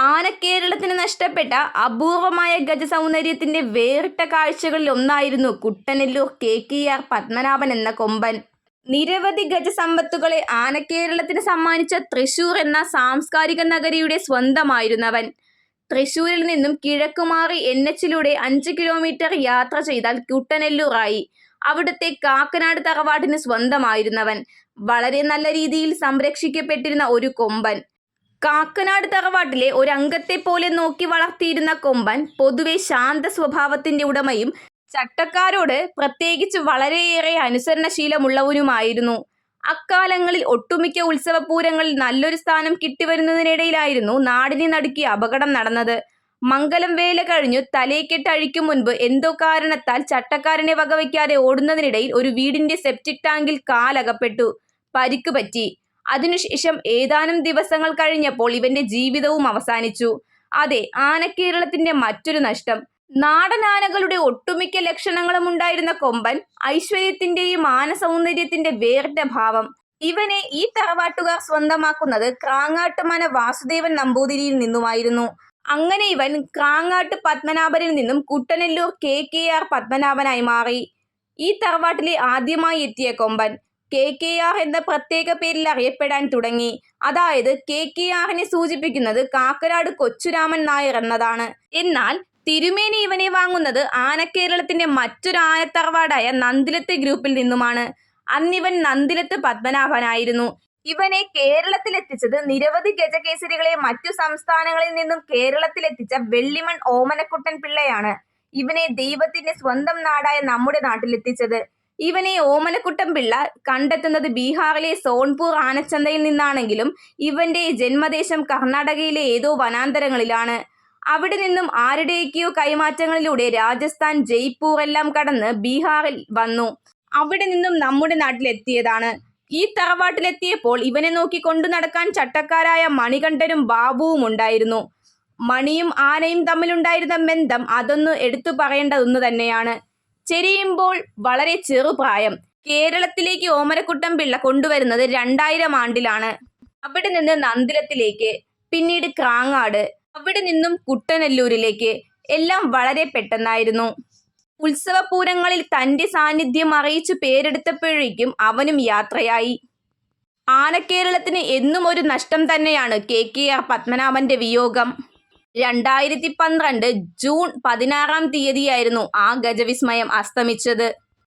ആനക്കേരളത്തിന് നഷ്ടപ്പെട്ട അപൂർവമായ ഗജസൗന്ദര്യത്തിന്റെ വേറിട്ട കാഴ്ചകളിൽ ഒന്നായിരുന്നു Kuttanellur K K R Padmanabhan എന്ന കൊമ്പൻ. നിരവധി ഗജസമ്പത്തുകളെ ആനക്കേരളത്തിന് സമ്മാനിച്ച തൃശൂർ എന്ന സാംസ്കാരിക നഗരിയുടെ സ്വന്തമായിരുന്നവൻ. തൃശൂരിൽ നിന്നും കിഴക്കുമാറി എൻ എച്ചിലൂടെ അഞ്ച് കിലോമീറ്റർ യാത്ര ചെയ്താൽ കുട്ടനെല്ലൂറായി അവിടുത്തെ കാക്കനാട് തറവാട്ടിന് സ്വന്തമായിരുന്നവൻ. വളരെ നല്ല രീതിയിൽ സംരക്ഷിക്കപ്പെട്ടിരുന്ന ഒരു കൊമ്പൻ. കാക്കനാട് തറവാട്ടിലെ ഒരംഗത്തെ പോലെ നോക്കി വളർത്തിയിരുന്ന കൊമ്പൻ പൊതുവെ ശാന്ത സ്വഭാവത്തിന്റെ ഉടമയും ചട്ടക്കാരോട് പ്രത്യേകിച്ച് വളരെയേറെ അനുസരണശീലമുള്ളവനുമായിരുന്നു. അക്കാലങ്ങളിൽ ഒട്ടുമിക്ക ഉത്സവപൂരങ്ങളിൽ നല്ലൊരു സ്ഥാനം കിട്ടിവരുന്നതിനിടയിലായിരുന്നു നാടിനെ നടുക്കിയ അപകടം നടന്നത്. മംഗലം വേല കഴിഞ്ഞു തലേക്കെട്ട് അഴിക്കും മുൻപ് എന്തോ കാരണത്താൽ ചട്ടക്കാരനെ വകവയ്ക്കാതെ ഓടുന്നതിനിടയിൽ ഒരു വീടിന്റെ സെപ്റ്റിക് ടാങ്കിൽ കാലകപ്പെട്ടു. പരിക്ക് പറ്റി. അതിനുശേഷം ഏതാനും ദിവസങ്ങൾ കഴിഞ്ഞപ്പോൾ ഇവന്റെ ജീവിതവും അവസാനിച്ചു. അതെ ആനക്കേരളത്തിന്റെ മറ്റൊരു നഷ്ടം. നാടനാനകളുടെ ഒട്ടുമിക്ക ലക്ഷണങ്ങളും ഉണ്ടായിരുന്ന കൊമ്പൻ. ഐശ്വര്യത്തിന്റെയും ആനസൗന്ദര്യത്തിന്റെ വേറിട്ട ഭാവം. ഇവനെ ഈ തറവാട്ടുകാർ സ്വന്തമാക്കുന്നത് ക്രാങ്ങാട്ട് മന വാസുദേവൻ നമ്പൂതിരിയിൽ നിന്നുമായിരുന്നു. അങ്ങനെ ഇവൻ ക്രാങ്ങാട്ട് പത്മനാഭനിൽ നിന്നും കുട്ടനെല്ലൂർ കെ കെ ആർ പത്മനാഭനായി മാറി. ഈ തറവാട്ടിലെ ആദ്യമായി എത്തിയ കൊമ്പൻ. കെ കെ ആർ എന്ന പ്രത്യേക പേരിൽ അറിയപ്പെടാൻ തുടങ്ങി. അതായത് കെ കെ ആറിനെ സൂചിപ്പിക്കുന്നത് കാക്കനാട് കൊച്ചുരാമൻ നായർ എന്നതാണ്. എന്നാൽ തിരുമേനി ഇവനെ വാങ്ങുന്നത് ആനക്കേരളത്തിന്റെ മറ്റൊരു ആനത്തറവാടായ നന്ദിലത്തെ ഗ്രൂപ്പിൽ നിന്നുമാണ്. അന്നിവൻ നന്ദിലത്ത് പത്മനാഭനായിരുന്നു. ഇവനെ കേരളത്തിലെത്തിച്ചത് നിരവധി ഗജകേസരികളെ മറ്റു സംസ്ഥാനങ്ങളിൽ നിന്നും കേരളത്തിലെത്തിച്ച വെള്ളിമൺ ഓമനക്കുട്ടൻ പിള്ളയാണ് ഇവനെ ദൈവത്തിന്റെ സ്വന്തം നാടായ നമ്മുടെ നാട്ടിലെത്തിച്ചത്. ഇവനെ ഓമനക്കുട്ടം പിള്ള കണ്ടെത്തുന്നത് ബീഹാറിലെ സോൺപൂർ ആനച്ചന്തയിൽ നിന്നാണെങ്കിലും ഇവന്റെ ജന്മദേശം കർണാടകയിലെ ഏതോ വനാന്തരങ്ങളിലാണ്. അവിടെ നിന്നും ആരുടെയൊക്കെയോ കൈമാറ്റങ്ങളിലൂടെ രാജസ്ഥാൻ, ജയ്പൂർ എല്ലാം കടന്ന് ബീഹാറിൽ വന്നു അവിടെ നിന്നും നമ്മുടെ നാട്ടിലെത്തിയതാണ്. ഈ തറവാട്ടിലെത്തിയപ്പോൾ ഇവനെ നോക്കി കൊണ്ടു നടക്കാൻ ചട്ടക്കാരായ മണികണ്ഠനും ബാബുവും ഉണ്ടായിരുന്നു മണിയും ആനയും തമ്മിലുണ്ടായിരുന്ന ബന്ധം അതൊന്ന് പറയേണ്ടതൊന്നു ഒന്നുതന്നെയാണ്. ചെരിയുമ്പോൾ വളരെ ചെറുപ്രായം. കേരളത്തിലേക്ക് ഓമരക്കുട്ടം പിള്ള കൊണ്ടുവരുന്നത് രണ്ടായിരം ആണ്ടിലാണ്. അവിടെ നിന്ന് നന്ദിലത്തിലേക്ക്. പിന്നീട് ക്രാങ്ങാട്. അവിടെ നിന്നും കുട്ടനെല്ലൂരിലേക്ക്. എല്ലാം വളരെ പെട്ടെന്നായിരുന്നു. ഉത്സവപൂരങ്ങളിൽ തന്റെ സാന്നിധ്യം അറിയിച്ചു പേരെടുത്തപ്പോഴേക്കും അവനും യാത്രയായി. ആനക്കേരളത്തിന് എന്നും ഒരു നഷ്ടം തന്നെയാണ് കെ കെ ആർ പത്മനാഭന്റെ വിയോഗം. രണ്ടായിരത്തി പന്ത്രണ്ട് ജൂൺ പതിനാറാം തീയതിയായിരുന്നു ആ ഗജവിസ്മയം അസ്തമിച്ചത്.